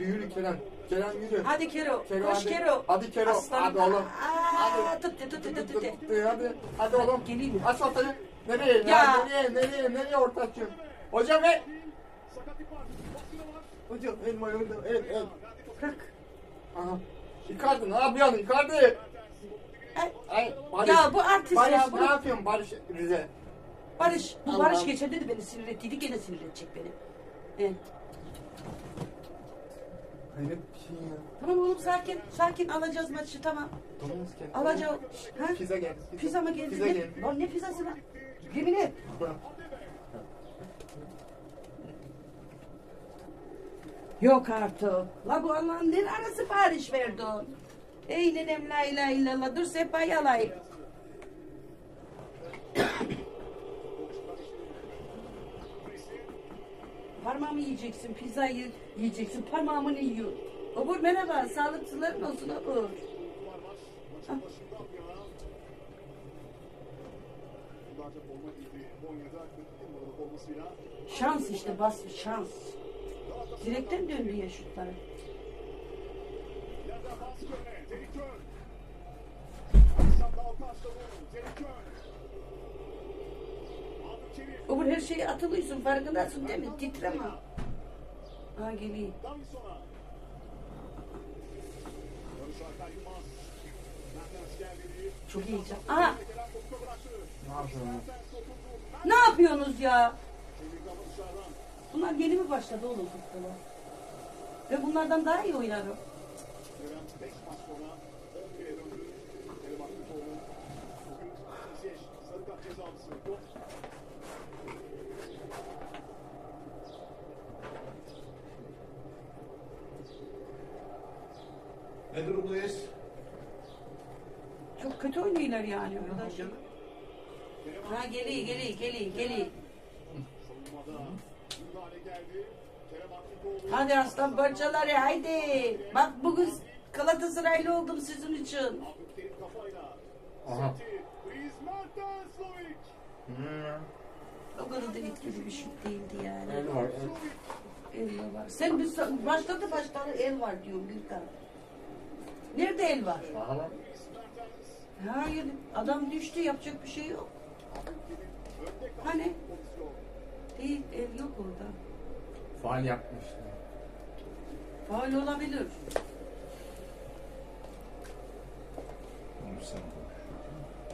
Yürü yürü Kerem. Kerem yürü. Hadi Kero. Kero, Koş hadi. Kero. Hadi Kero, Aslanım. hadi oğlum. Aa, Hadi. Tut tut tut tut tut. Hadi hadi oğlum. Geleyim mi? Aç ortayı. Nereye? Ya. Ya. Nereye? Nereye? Nereye ortaçım? Hocam el. Hocam el mayonda el el. Bırak. Aha. Icardi ne yapıyorsun Icardi? Ay, Ay Barış. Ya bu artist Barış ya, ne bunu- yapıyorsun Barış Rize? Barış. Bu Allah'ım. Barış geçen de beni sinir ettiydi. Gene sinir edecek beni. Evet. Hayret bir şey ya. Tamam oğlum sakin. Sakin alacağız maçı tamam. Domuz gel. Alacağız. Ha? Pizza gel. Pizza mı geldi? Pizza Ne- gel. Lan ne pizzası lan? Yemin et. Yok artık. La bu Allah'ın ne ara sipariş verdi o? Ey nenem la ilahe illallah. Dur sehpayı alayım. Parmağımı yiyeceksin, pizzayı yiyeceksin. Parmağımı ne yiyor? Obur merhaba, sağlıklıların olsun Obur. Şans işte bas şans. Direkten döndü ya şutları. Obur her şeye atılıyorsun farkındasın değil mi? Titreme. Ha geliyor. Çok heyecan. Aha Ne yapıyorsun? ne yapıyorsunuz ya? Bunlar yeni mi başladı oğlum futbola? Ve bunlardan daha iyi oynarım. Ne durumdayız? Çok kötü oynuyorlar yani. Ha geliyor geliyor geliyor geliyor. Hadi aslan parçaları haydi. Bak bugün Galatasaraylı oldum sizin için. Aha. Hmm. O kadar da etkili bir şut değildi yani. El var el. El var. Sen bir başladı başladı el var diyorum bir tane. Nerede el var? Lan. Hayır adam düştü yapacak bir şey yok. Hani? Değil el yok orada. Faal yapmış. Faul olabilir.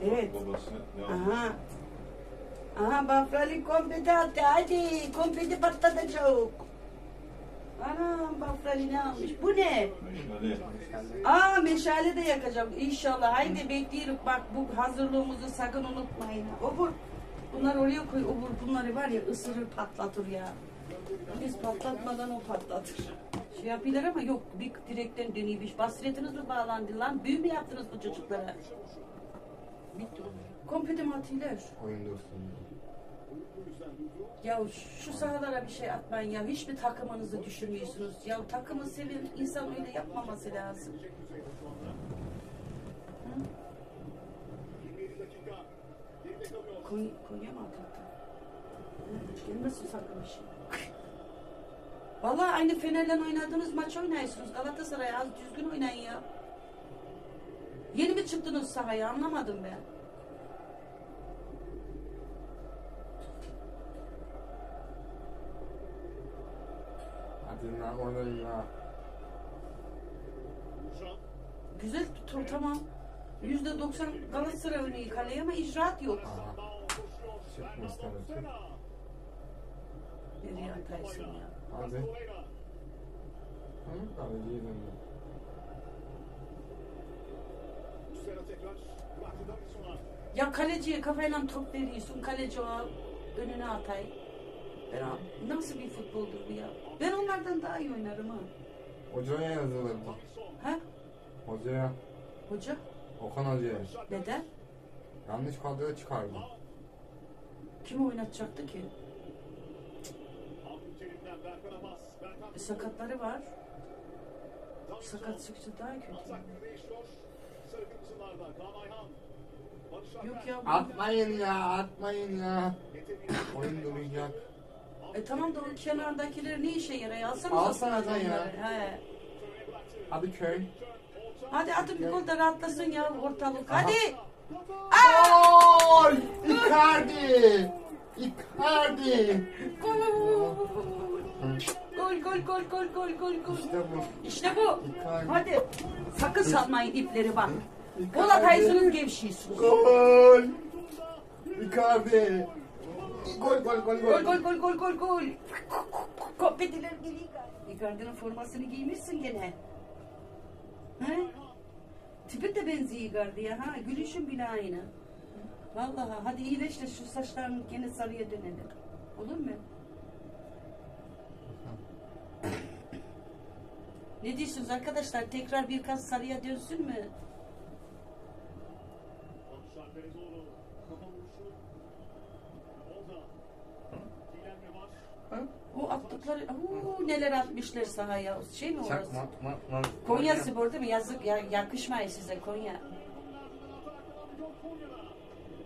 Evet. Babası ne? Aha. Aha Bafrali konfeti attı. Hadi konfeti patlatacak. Anam Bafrali ne almış? Bu ne? Meşale. Aa meşale de yakacağım inşallah. Haydi bekliyoruz. Bak bu hazırlığımızı sakın unutmayın. Obur. Bunlar oraya koy. Obur bunları var ya ısırır patlatır ya. Biz patlatmadan o patlatır. Şey yapıyorlar ama yok bir direkten dönüyormuş. Basiretiniz mi bağlandı lan? Büyü mü yaptınız bu çocuklara? Bitti. Kompetim atıyorlar. Oyun dostum. Ya şu sahalara bir şey atmayın ya. Hiç mi takımınızı düşünmüyorsunuz? Ya takımı seven insan öyle yapmaması lazım. Hı? Konya, Konya mı? Hı, Gelmesin sakın bir şey. Vallahi aynı Fener'le oynadığınız maç oynuyorsunuz. Galatasaray az düzgün oynayın ya. Yeni mi çıktınız sahaya anlamadım ben. Hadi lan oynayın ya. Güzel tutum tamam. Yüzde doksan Galatasaray oynuyor kaleye ama icraat yok. Aha. Tabii ki. Nereye ataysın ya? Hadi. Hı? Kaleciye döndü. Ya kaleciye kafayla top veriyorsun. Kaleci o önüne atay. Ben o- nasıl bir futboldur bu ya? Ben onlardan daha iyi oynarım ha. Hocaya yazılırdı. Ha? Hocaya. Hoca? Okan Hoca'ya. Neden? Yanlış kadroya çıkardı. Kim oynatacaktı ki? E, sakatları var. Sakat çıksa daha kötü. Yok ya. bu- Atmayın ya, atmayın ya. Oyun duracak. E tamam da o kenardakiler ne işe yarıyor? Alsana Alsana sen ya. He. Hadi köy. Hadi atın bir gol da rahatlasın ya ortalık. Aha. Hadi. Gol! Icardi! Icardi! Gol gol gol gol gol gol gol. İşte bu. İşte bu. Icardi. Hadi. Sakın salmayın ipleri bak. Icardi. Gol ataysınız gevşiyorsunuz. Gol! Icardi! Gol gol gol Gol gol. gol gol gol gol gol. Kompetiler geliyor. Icardi'nin formasını giymişsin gene. He? Tipin de benziyor Icardi'ye ha. Gülüşün bile aynı. Vallahi hadi iyileş de şu saçlarını gene sarıya dönelim. Olur mu? Ne diyorsunuz arkadaşlar? Tekrar birkaç sarıya dönsün mü? O attıkları, Oo, neler atmışlar sahaya. Şey mi orası? Ma ma ma. Konya Spor değil mi? Yazık ya, yakışmayın size Konya.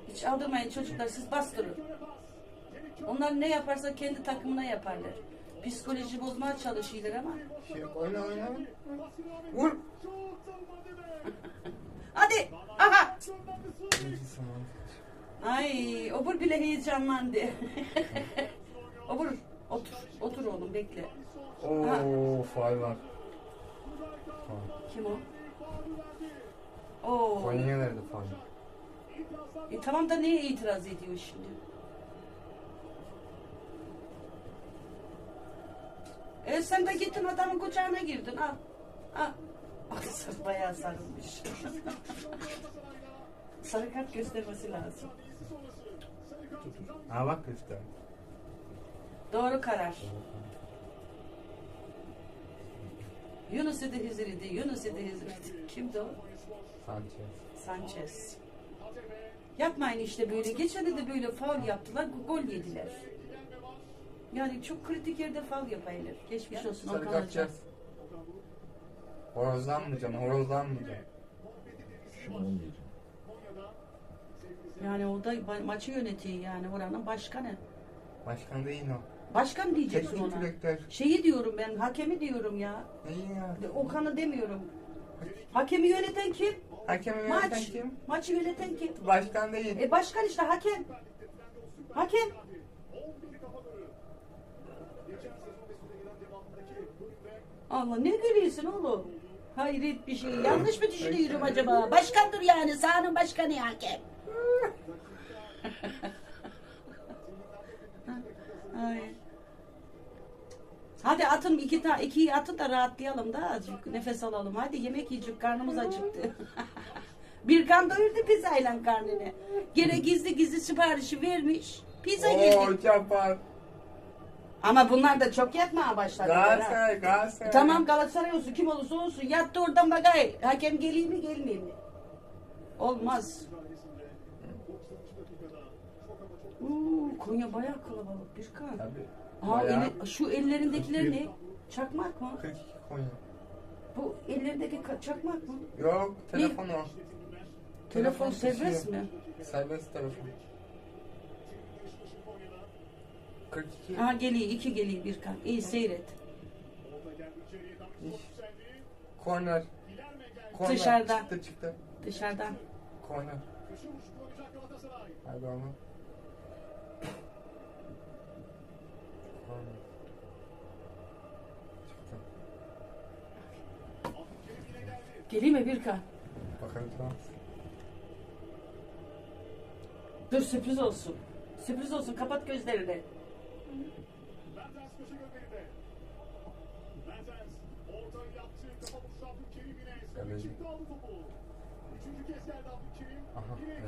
Hiç aldırmayın çocuklar siz bastırın. Onlar ne yaparsa kendi takımına yaparlar. Psikoloji bozmaya çalışıyorlar ama. Şey, oyna oyna. Vur. Hadi! Aha! Ay, obur bile heyecanlandı. obur, otur, otur oğlum bekle. Oo, faal var. Kim o? Oo. Konya nerede faal? E, tamam da neye itiraz ediyor şimdi? E sen de gittin adamın kucağına girdin al. Al. Sarı bayağı sarılmış. Sarı kart göstermesi lazım. Ha bak göster. Doğru karar. Yunus idi Hizir'di, Yunus idi Hizir'di. Kimdi o? Sanchez. Sanchez. Yapmayın işte böyle. Geçen de böyle faul yaptılar, gol yediler. Yani çok kritik yerde faul yapaylar. Geçmiş olsun Sarı Okan Hoca. kapacağız. Horozlanmayacaksın, horozlanmayacaksın. Yani o da ma- maçı yönetiyor yani oranın başkanı. Başkan değil o. Başkan diyeceksin Teknik ona. direktör. Şeyi diyorum ben, hakemi diyorum ya. İyi ya. Okan'ı demiyorum. Hakemi yöneten kim? Hakemi yöneten Maç. kim? Maçı yöneten kim? Başkan değil. E başkan işte hakem. Hakem. Allah ne gülüyorsun oğlum? Hayret bir şey. Yanlış mı düşünüyorum acaba? Başkandır yani. Sahanın başkanı hakem. Ay. Hadi atın iki ta ikiyi atın da rahatlayalım da azıcık nefes alalım. Hadi yemek yiyecek karnımız acıktı. bir kan doyurdu pizzayla karnını. Gene gizli gizli siparişi vermiş. Pizza yedik. Oo çapar. Ama bunlar da çok yatmaya başladı. ha. Galatasaray, Galatasaray. Tamam Galatasaray olsun kim olursa olsun yattı oradan bakay. Hakem geliyor mu gelmiyor mi? Olmaz. Oo, Konya bayağı kalabalık bir kan. Tabii. Aa, Bayağı eli- şu ellerindekiler ne? Çakmak mı? 42 Konya. Bu ellerindeki ka- çakmak mı? Yok, telefon o. Telefon serbest mi? Serbest telefon. 42. Aha geliyor, iki geliyor bir kan. İyi seyret. İş. Korner. Korner. Dışarıda. Çıktı çıktı. Dışarıdan. Korner. Hadi ama. Geliyor mi bir kan? Bakalım tamam. Dur sürpriz olsun. Sürpriz olsun. Kapat gözlerini.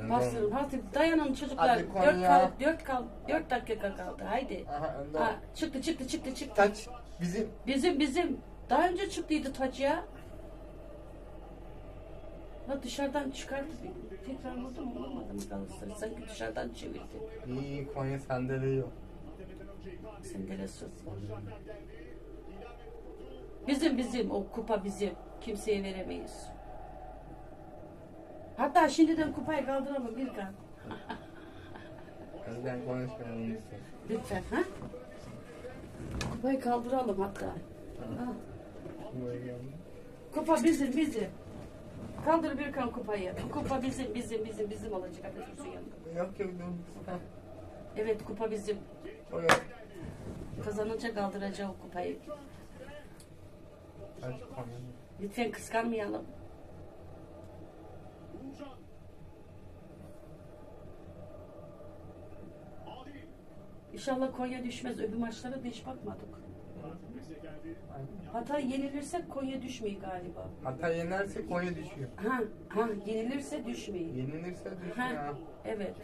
Bastırın. Hadi dayanın çocuklar. Hadi Dört, Konya. kal, dört, kal, dört dakika kaldı. Haydi. Aha önde. Ha, çıktı çıktı çıktı çıktı. Taç. Bizim. Bizim bizim. Daha önce çıktıydı taç ya. Ha dışarıdan çıkardı. bir- Tekrar vurdu mu vurmadı mı Galatasaray? Sanki dışarıdan çevirdi. İyi Konya sendeliyor. Sendelesi. Bizim bizim o kupa bizim. Kimseye veremeyiz. Hatta şimdiden kupayı kaldıralım bir kan. Özden konuşmayalım lütfen. Lütfen ha? Kupayı kaldıralım hatta. Ha. Kupa bizim bizim. Kaldır bir kan kupayı. Kupa bizim bizim bizim bizim olacak arkadaşlar yanında. Yok yok. Ha, Evet kupa bizim. Yok. Kazanınca kaldıracak o kupayı. Lütfen kıskanmayalım. İnşallah Konya düşmez. Öbür maçlara da hiç bakmadık. Hatay yenilirse Konya düşmeyi galiba. Hatta yenerse Konya düşüyor. Ha, ha yenilirse düşmeyi. Yenilirse düşüyor. Ha, ha. evet.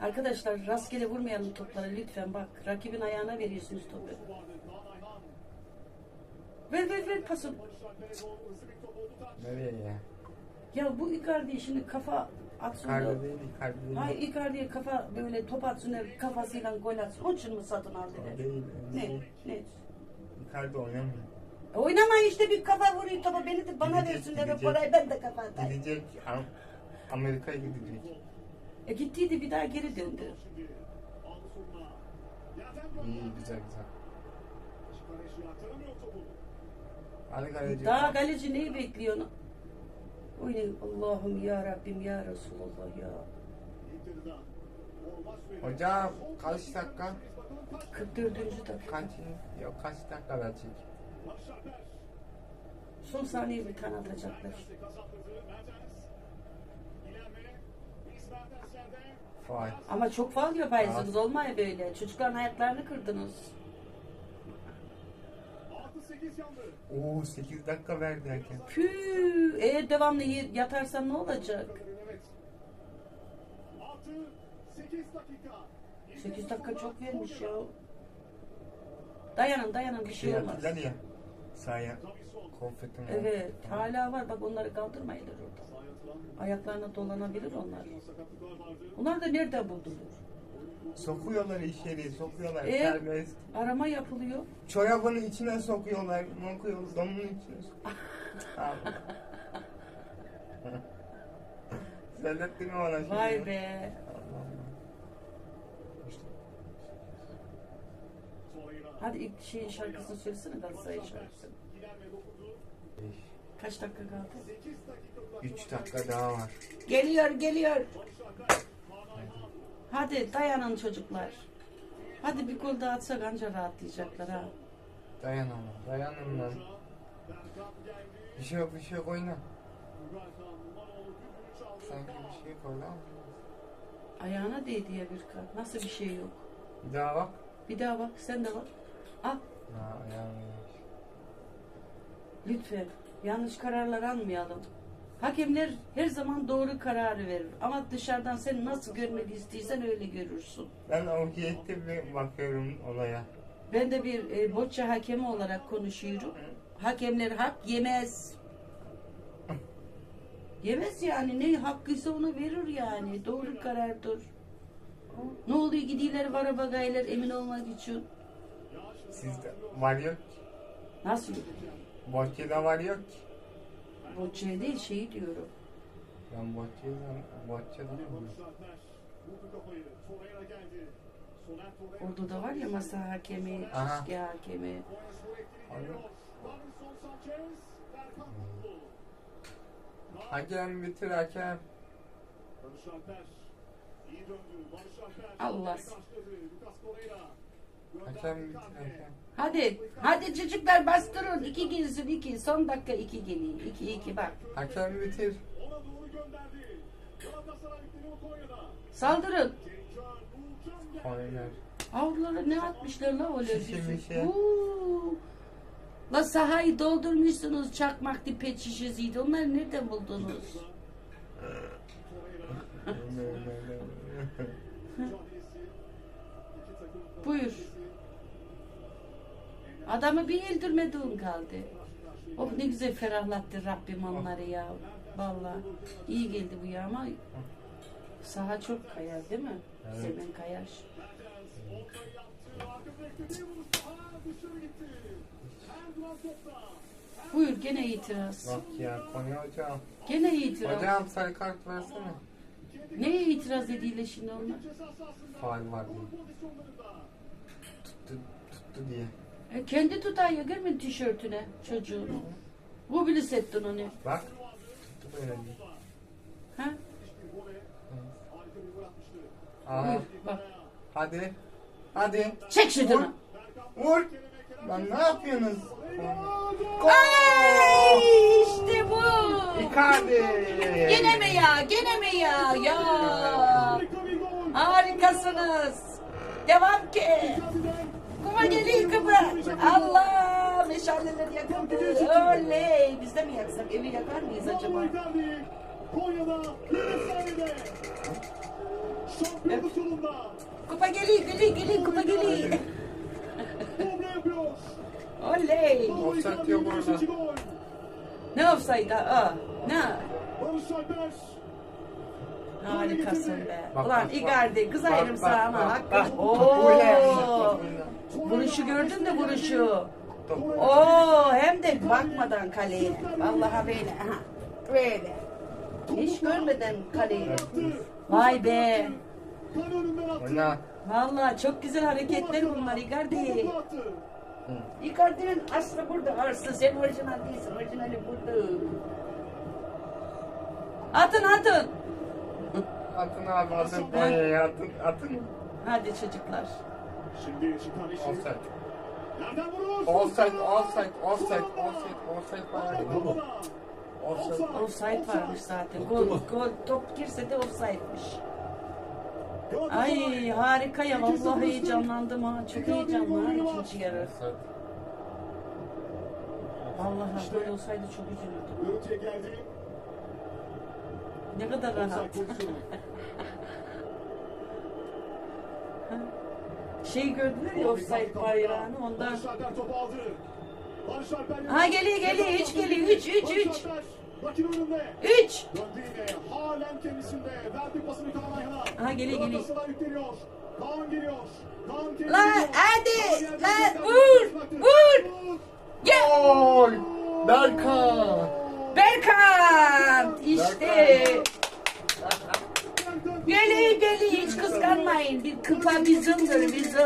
Arkadaşlar rastgele vurmayalım topları lütfen bak. Rakibin ayağına veriyorsunuz topu. Ver ver ver pası. Nereye ya? Ya bu Icardi şimdi kafa atsın. Icardi değil, Icardi değil. Hayır Icardi'ye kafa böyle top atsın kafasıyla gol atsın. Onun için mi satın değil. Ne? Ne? Icardi oynamıyor. E, Oynama işte bir kafa vurayım topa beni de bana Gidecek, versin de gidecek. parayı ben de kafa atayım. Gidecek. Am- Amerika'ya gidecek. E gittiydi bir daha geri döndü. İyi güzel güzel. Hadi kaleci. Daha kaleci neyi bekliyor? Oynayın Allah'ım ya Rabbim ya Resulallah ya. Hocam kaç dakika? 44. dakika. Kaç? Yok kaç dakika verecek? Son saniye bir tane atacaklar. Faal. Ama çok faal yaparsınız olmaya böyle. Çocukların hayatlarını kırdınız. Oo 8 dakika verdi hakem. Püh, eğer devamlı yatarsan ne olacak? 8 dakika çok vermiş ya. Dayanın dayanın bir şey Şey olmaz. yaptılar ya. Sahaya. Konfetin. Evet hala var bak onları kaldırmayılır orada. Ayaklarına dolanabilir onlar. Onlar da nerede buldular? Sokuyorlar içeri, sokuyorlar E? serbest. Arama yapılıyor. Çorabının içine sokuyorlar, mokuyorlar, donun içine sokuyorlar. Söylettin mi bana şimdi? Vay be. Hadi ilk şeyin şarkısını söylesene Galatasaray'ın şarkısını. Kaç dakika kaldı? 3 dakika daha var. Geliyor geliyor. Hadi dayanın çocuklar. Hadi bir gol daha atsak anca rahatlayacaklar ha. Dayan ama, dayanın lan. Bir şey yok, bir şey yok, oyna. Sanki bir şey orada ama. Ayağına değdi ya bir kart. Nasıl bir şey yok? Bir daha bak. Bir daha bak sen de bak. Al Ha, ayağım lütfen. Yanlış kararlar almayalım. Hakemler her zaman doğru kararı verir. Ama dışarıdan sen nasıl görmek istiyorsan öyle görürsün. Ben objektif bakıyorum olaya. Ben de bir e, bocce hakemi olarak konuşuyorum. Hakemler hak yemez. Yemez yani ne hakkıysa onu verir yani. Doğru karardır. Ne oluyor gidiyorlar vara bagaylar emin olmak için. Sizde var yok. Nasıl? Bahçede var yok ki. Bocce değil şeyi diyorum. Ben bahçede, bahçede diyorum. Orada da var ya masa hakemi, Aha. çizgi hakemi. Hakem bitir hakem. Allah. Hakem bitir. Hadi, hadi çocuklar bastırın. İki girsin iki. Son dakika iki geliyor. İki iki bak. Hakem bitir. Saldırın. Avlulara ne atmışlar la öyle. Uuu. La sahayı doldurmuşsunuz çakmak pet şişesiydi. Onları nereden buldunuz? Buyur. Adamı bir öldürmediğin kaldı. Oh ne güzel ferahlattı Rabbim onları ya. Vallahi iyi geldi bu ya ama saha çok kayar değil mi? Evet. Zemin kayar. Buyur gene itiraz. Bak ya Konya hocam. Gene itiraz. Hocam sarı kart versene. Neye itiraz ediyle şimdi onlar? Faal var diye. Tuttu, tuttu diye. E, kendi tutar ya görmedin tişörtüne çocuğunu. Bu bile settin onu. Bak. Ha? Aa, Buyur bak. hadi. Hadi. Çek şunu. Vur. Lan ne yapıyorsunuz? Ay işte bu. Icardi. Gene mi ya? Gene mi ya? Ya. Harikasınız. Devam ki. Kuma geliyor kuma. Allah meşaleleri yakıldı. Oley. Biz de mi yaksak? Evi yakar mıyız acaba? Konya'da sahnede. Şampiyonluk yolunda. Kupa geliyor, geliyor, geliyor, kupa geliyor. Dobra yapıyor. Oley. Offside yok orada. Ne offside ha? Ne? Barış Alper. Harikasın be. Bak, Ulan bak, kız Bak, ayrım bak, sana bak, hakkı. bak. Oo. Vuruşu gördün de vuruşu. Oo hem de bakmadan kaleye. Vallahi böyle. Aha. Böyle. Hiç görmeden kaleyi. Vay be. Oyna. Vallahi çok güzel hareketler bunlar Icardi. Icardi'nin aslı burada arslı. Sen orijinal değilsin. Orijinali burada. Atın atın. Atın abi atın Konya'ya atın atın. Hadi çocuklar. Şimdi çıkan işi. Offside. Nereden vurur? Offside, offside, offside, offside, offside var. Offside. Offside. Offside varmış zaten. Gol, gol top girse de offside'miş. Ay harika ya vallahi heyecanlandım ha. Çok heyecanlı ha ikinci yarı. Offside. Vallahi böyle olsaydı çok üzülürdüm. Görüntüye geldi. Ne kadar rahat. Offside pozisyonu. Şey gördüler ya offside bayrağını ondan. Topu aldı. Barış Alper Ha geliyor geliyor 3 geliyor 3 3 Barış 3 Alper rakip önünde. 3. Döndü yine. Halen kendisinde. Verdi pasını Kaan Ayhan'a. Ha, geliyor, geliyor. Galatasaray yükleniyor. Kaan geliyor. Kaan kendisi Lan geliyor. hadi Kaan lan yerden vur bıraktı. vur. Vur. Gel. Gol! Berkan! Berkan işte. Berkan. Geliyor geliyor hiç kıskanmayın. Bir kıpa bizimdir bizim.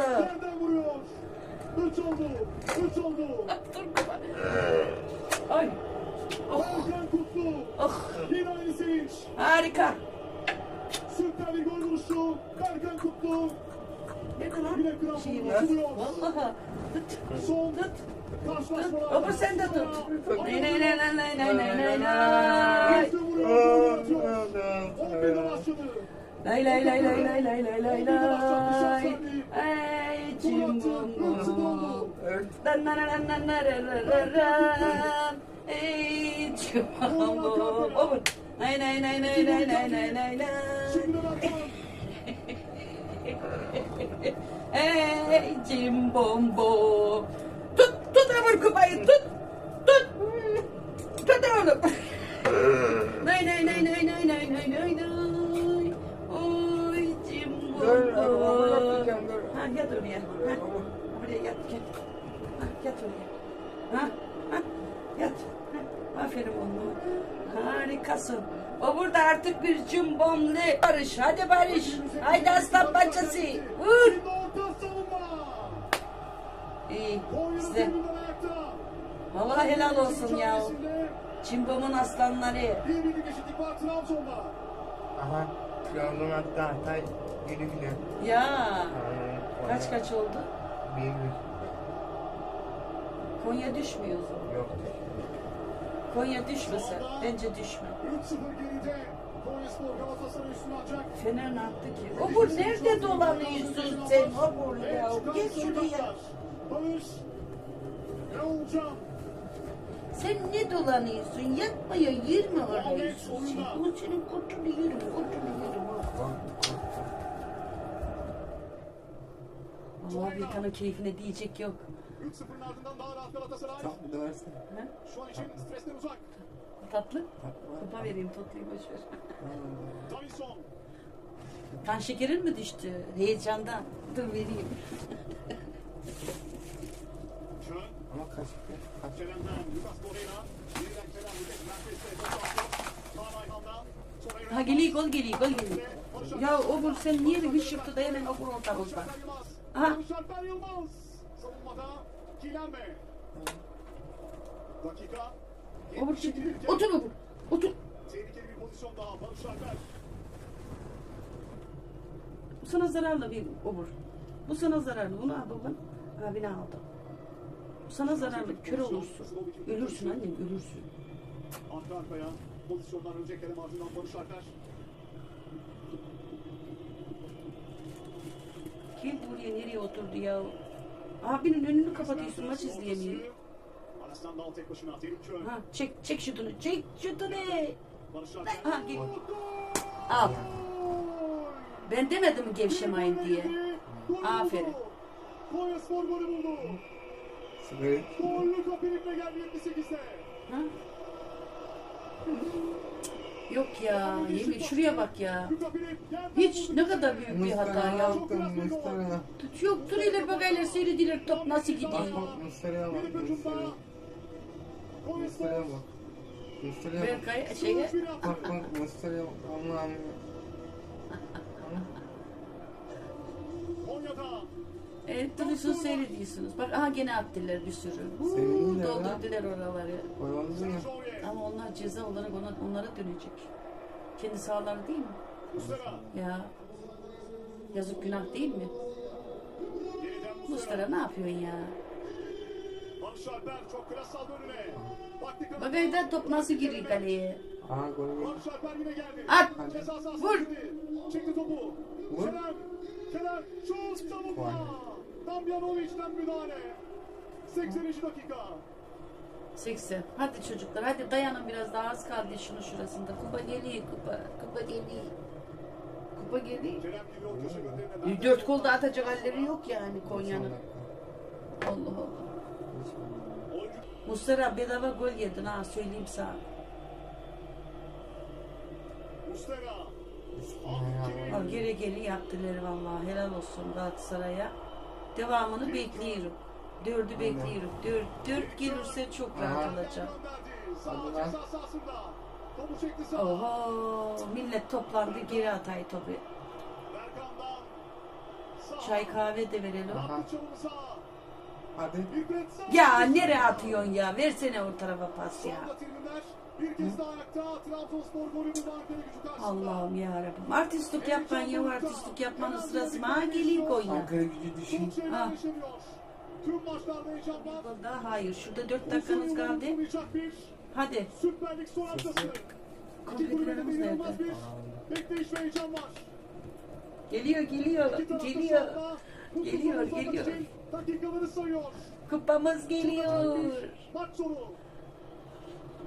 Üç oldu. Üç oldu. Dur kıpa. Ay. Oh, Berkan Kutlu. oh, Yine aynı sevinç. harika. Süper bir gol vuruşu. Berkan Kutlu. Nerede lan? Yine kramponla Şey. Vallahi. Tut. Son Tut. Öbür sen de tut. Nay nay nay nay nay nay nay nay nay. İşte vuruyor. gol atıyor. 11'de başladı. Lay lay lay lay lay lay lay lay lay. Ay cimbom. Dan dan dan dan dan dan. Ey. Nay nay nay nay nay nay nay nay nay. Şimdi Berkan. Ey cimbombo. Tut tut öbür kupayı tut. Tut. Tut oğlum. Nay nay nay nay nay nay nay. Oy Dur, yapacağım, dur. Ha yat oraya. Ha. Buraya yat yat. Ha, yat oraya. Ha, ha, yat. Ha, aferin oğlum. Harikasın. O burada artık bir cimbomlu. Barış, hadi Barış. Haydi aslan parçası. Vur. Şimdi orta savunma. İyi. Size. Vallahi helal olsun ya. Cimbom'un aslanları. Bir birlik eşitlik var Trabzon'da. Aha. Trabzon hatta Hatay güle güle. Ya. Aynen, Kaç kaç oldu? Bir bir. Konya düşmüyor o zaman. Yok. Konya düşmese. Bence düşme. 3-0 geride. Konyaspor Galatasaray üstüne atacak. Fener ne yaptı ki? Obur nerede dolanıyorsun sen Obur ya? Gel şuraya. Barış. Ne olacak? Sen ne dolanıyorsun? Yapma ya yürüme arıyorsun. O senin kutunu yürüme, kutunu yürüme. Bir tane keyfine diyecek yok. 3-0'ın ardından daha rahat Galatasaray. Bir de versene. Ha? Şu an için stresten uzak. Tatlı? Kupa vereyim tatlıyı boş ver. Davison. Kan şekerin mi düştü? Heyecandan. Dur vereyim. Ama kaç kaç. Kerem'den Lucas Torreira. Yeniden Kerem Lucas Merkez'de top attı. Kaan Ayhan'dan. Torreira. Ha geliyor gol geliyor gol geliyor. Ya Obur sen niye bir hışırtıda hemen Obur? Alper Yılmaz. Aha. Yılmaz. Kylian Mbappé. Dakika. Obur. 72. Otur obur. Otur. Tehlikeli bir pozisyon daha. Barış Alper. Bu sana zararlı bir obur. Bu sana zararlı. Bunu al baban. Abine aldı. Bu sana zararlı. Kör olursun. Ölürsün annem ölürsün. Arka arkaya. Pozisyondan önce Kerem ardından Barış Alper. Kim buraya nereye oturdu ya? Abinin önünü kapatıyorsun maç izleyemiyor. Ha çek çek şutunu. Çek şutunu. Ha gel. Al. Ben demedim gevşemeyin diye. Aferin. Konya Spor golü buldu. Sigara Gollü Kapilip'le geldi 78'de. Ha? Yok ya. Yemin şuraya bak ya. Hiç ne kadar büyük bir hata Mustara ya. yaptım Mustara. Yok duruyorlar bakaylar seyrediyorlar top nasıl gidiyor. Bak bak Mustara'ya bak. Mustara'ya. Mustara'ya bak. Mustara'ya bak. Berkay şeye. Bak bak Mustara'ya bak. Allah'ım. Evet duruyorsun seyrediyorsunuz. Bak aha gene attılar bir sürü. Huu, Sevindiler ha. doldurdular oraları. Koyalım ya. Ama onlar ceza olarak ona, onlara dönecek. Kendi sahaları değil mi? Ya. Yazık günah değil mi? Mustara ne yapıyorsun ya? Çok. Bak ayda top nasıl giriyor kaleye? Aha gol gol. At! Vur! Çekti topu. Vur. Kerem. Kerem. Şut savunma. Gol. Damjanovic'den müdahale. 80. dakika. 80. Hadi çocuklar hadi dayanın biraz daha az kaldı şunun şurasında. Kupa geliyor kupa. Kupa geliyor. Kupa geliyor. Dört kolda atacak halleri yok yani Konya'nın. Allah Allah. Mustara bedava gol yedin ha söyleyeyim sana. Muslera. Al geri geri yaptılar vallahi helal olsun Galatasaray'a. Devamını bekliyorum. Dördü bekliyorum. Dört, dört gelirse çok rahat olacak. Hadi lan. Oho millet toplandı geri atay topu. Çay kahve de verelim. Sağa. Hadi. Ya nereye atıyorsun ya? Versene o tarafa pas ya. Allah'ım ya Rabbim. Artistlik yapman ya artistlik yapmanın sırası mı? Ha geliyor Konya. Ankara gücü düşün. Ha. Tüm maçlarda heyecanlar. Daha hayır. Şurada dört dakikanız Uzun kaldı. Hadi. Süper Lig son haftası. İki kulübede inanılmaz bir bekleyiş ve heyecan var. Geliyor geliyor. Geliyor. Geliyor, geliyor. Dakikaları sayıyor. Kupamız geliyor. Maç sonu.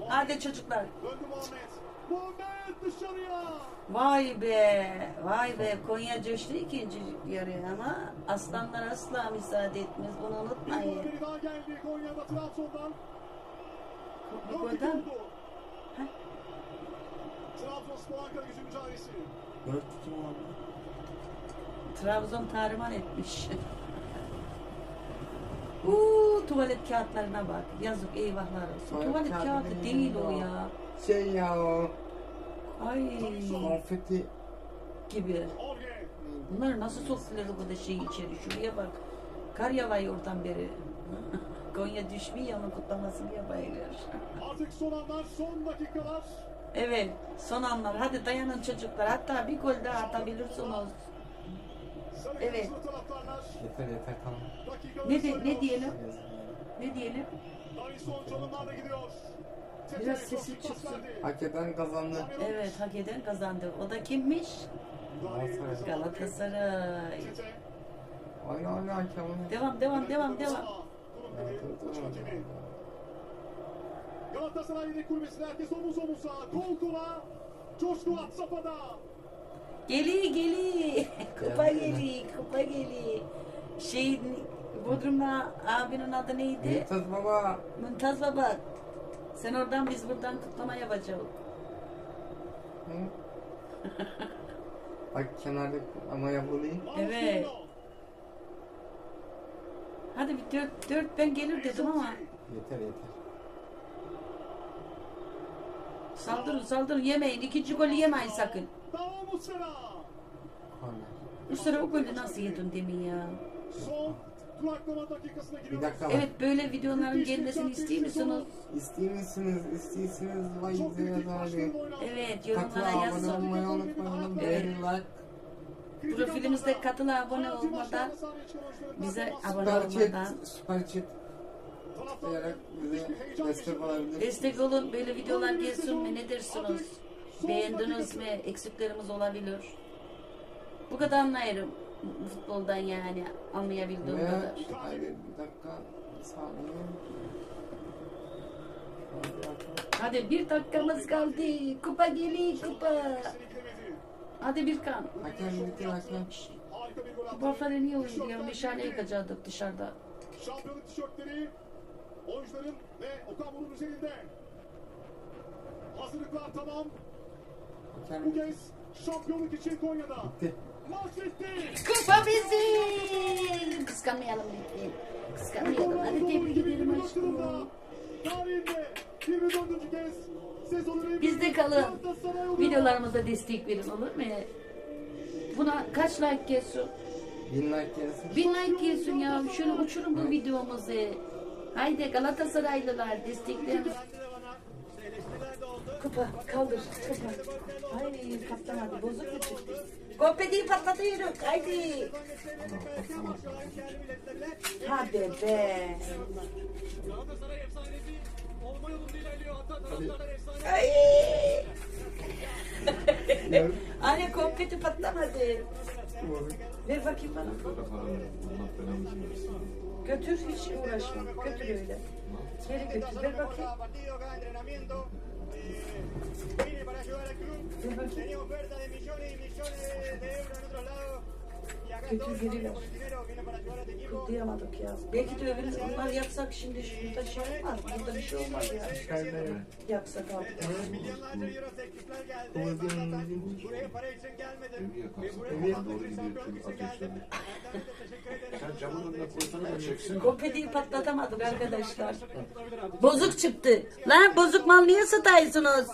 Hadi çocuklar. Döndü Muhammed. Muhammed dışarıya. Vay be. Vay be. Konya coştu ikinci yarı ama aslanlar asla müsaade etmez. Bunu Bir unutmayın. haberi daha geldi Konya'da Trabzon'dan. Dört. Heh. Trabzonspor Ankara gücü mücadelesi. 4 2 oldu. Trabzon tahriman etmiş. Uuu tuvalet kağıtlarına bak. Yazık eyvahlar olsun. Tuvalet Tuvalet kağıdı kağıdı değil o o. ya. Şey ya o. Ay Konfeti. gibi. Bunlar nasıl soktular bu da şeyi içeri? Şuraya bak. Kar yağıyor oradan beri. Konya düşmüyor ya onun kutlamasını yapıyorlar. Artık son anlar, son dakikalar. Evet son anlar. Hadi dayanın çocuklar. Hatta bir gol daha atabilirsiniz. Evet. Yeter yeter tamam. Ne, de, ne diyelim? Ne diyelim? Davison çalımlarla gidiyor. Biraz sesi çıksın. Hak eden kazandı. Evet hak eden kazandı. O da kimmiş? Galatasaray. Galatasaray. Tete. Ay ay ay Kemal. Devam devam devam devam. Galatasaray yedek kulübesinde herkes omuz omuza. Kol kola. Coşku at safhada. Geli geli. kupa geli. Kupa geli. Şey Bodrum'da abinin adı neydi? Mümtaz baba. Mümtaz Baba. Sen oradan biz buradan kutlama yapacağız. Hı? Bak kenarda ama yapılayım. Evet. Hadi bir dört, dört ben gelir dedim ama Yeter yeter. saldırın saldırın yemeyin. İkinci golü yemeyin sakın. Korner. Üstüne o golü nasıl yedin demin ya? Son Bir giriyoruz. dakika. Evet böyle videoların gelmesini istiyor musunuz? İstiyor musunuz? İstiyorsunuz. Vay kritik abi. Evet Katıl yorumlara abone yazın. olmayı unutmayın. Beğeni like. Profilimizde katıla abone olmadan bize abone Süper olmadan chat. Süper chat. Tıklayarak bize destek olabilir. destek olun böyle videolar gelsin mi ne dersiniz? Beğendiniz mi? Eksiklerimiz olabilir. Bu kadar anlayırım futboldan yani anlayabildiğim Ve kadar. bir dakika. Bir saniye. Hadi bir dakikamız kaldı. Kupa geliyor kupa. Hadi bir kan. Hakem bitti hakem. Bu hafta niye oynuyor? Meşale yakacaktık dışarıda. Şampiyonluk tişörtleri oyuncuların ve Okan Buruk'un üzerinde. Hazırlıklar tamam. Bu kez şampiyonluk için Konya'da. bitti. Kupa bizim. Kıskanmayalım lütfen. Kıskanmayalım. Hadi tebrik ederim aşkım. Tarihinde 24. kez sezonun en Bizde kalın. Videolarımıza destek verin olur mu? Buna kaç like gelsin? Bin like gelsin. Bin like gelsin ya. Şöyle uçurun bu videomuzu. Haydi Galatasaraylılar destekleyin. Kupa kaldır. Kupa. Ay patlamadı. Bozuk mu çıktı? Kopediyi patlatıyoruz. Haydi. Hadi be. Ay. Anne konfeti patlamadı. Ver bakayım bana. Götür hiç uğraşma. Götür öyle. Geri götür. Ver bakayım. Vine para ayudar al club. Tenía oferta de millones y millones de euros en otros lados. Equipo. Kutlayamadık ya. Belki de öbür bunlar yapsak şimdi şurada şey olmaz. Burada bir şey olmaz ya. Yapsak abi. Milyonlarca euro teklifler geldi. Buraya para için gelmedim. Buraya teşekkür ederim. Sen camın önüne koysana çeksin. Kompetiyi patlatamadık arkadaşlar. Bozuk çıktı. Lan bozuk mal niye satıyorsunuz?